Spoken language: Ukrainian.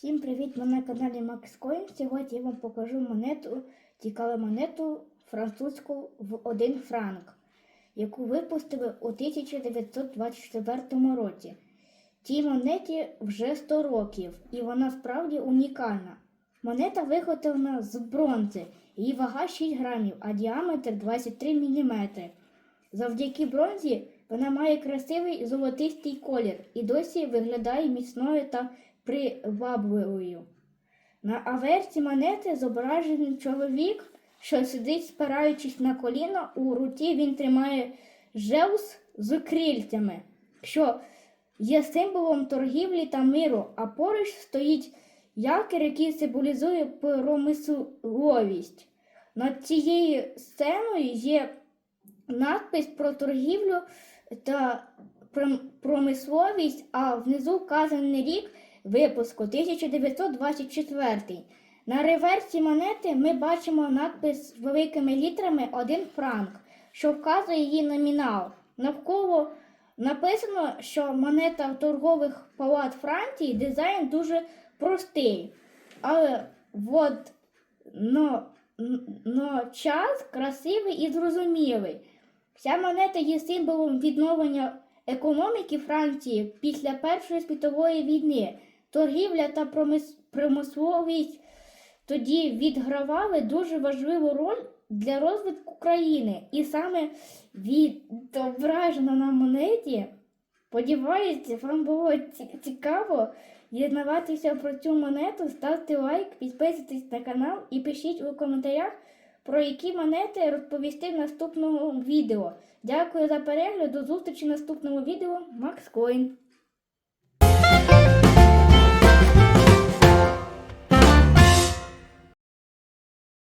Всім привіт! Ми на каналі Max Coin. Сьогодні я вам покажу монету, цікаву монету французьку в 1 франк, яку випустили у 1924 році. Цій монеті вже 100 років, і вона справді унікальна. Монета виготовлена з бронзи, її вага 6 грамів, а діаметр 23 мм. Завдяки бронзі вона має красивий золотистий колір і досі виглядає міцною та привабливою. На аверці монети зображений чоловік, що сидить, спираючись на коліно, у руці він тримає жеус з крильцями, що є символом торгівлі та миру, а поруч стоїть якір, який символізує промисловість. Над цією сценою є надпис про торгівлю та промисловість, а внизу вказаний рік випуску 1924. На реверсі монети ми бачимо надпис з великими літерами 1 франк, що вказує її номінал. Навколо написано, що монета торгових палат Франції дизайн дуже простий, але вот, но, но час красивий і зрозумілий. Ця монета є символом відновлення економіки Франції після Першої світової війни. Торгівля та промисловість тоді відгравали дуже важливу роль для розвитку країни. І саме відображено на монеті. Сподіваюся, вам було цікаво дізнаватися про цю монету. Ставте лайк, підписуйтесь на канал і пишіть у коментарях, про які монети розповісти в наступному відео. Дякую за перегляд. До зустрічі в наступному відео. Макс Коін.